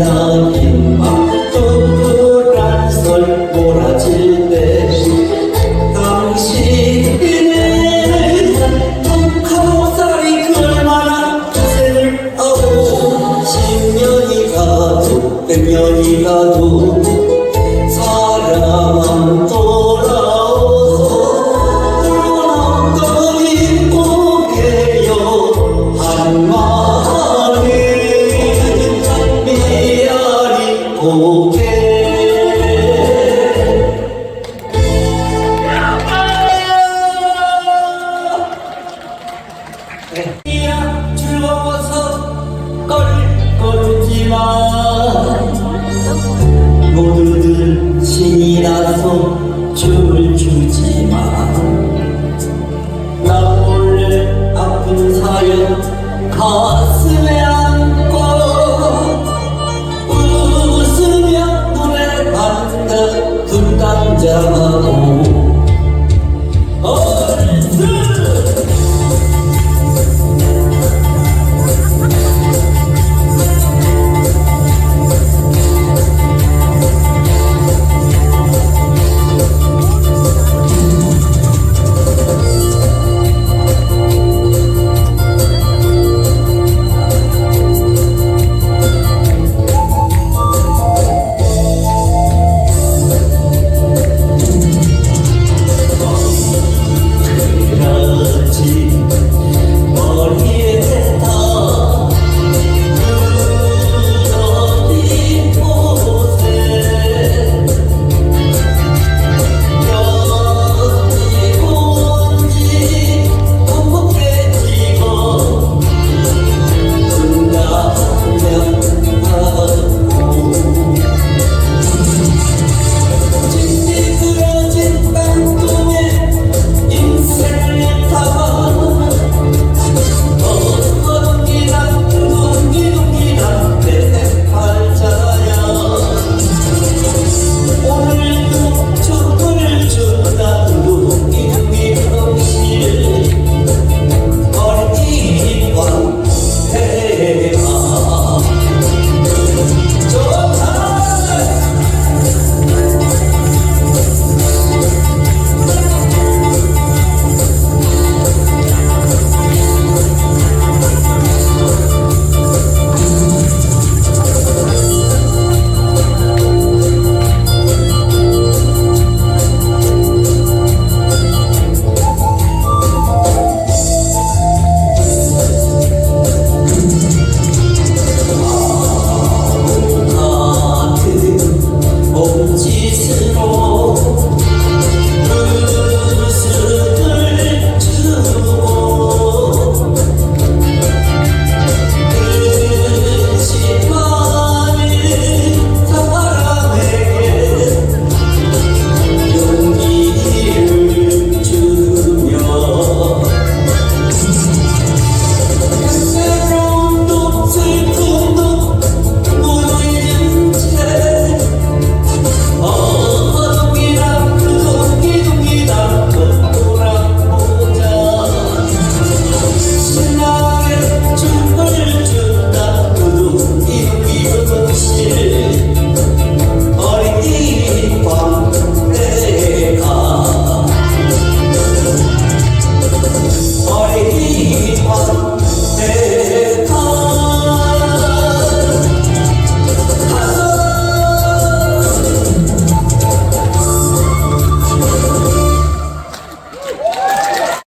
난 흰밥 동그란 설보라질 대신 당신의 턱하살이 얼마나 새를 오신 년이 가도 년이 가도 주시니라소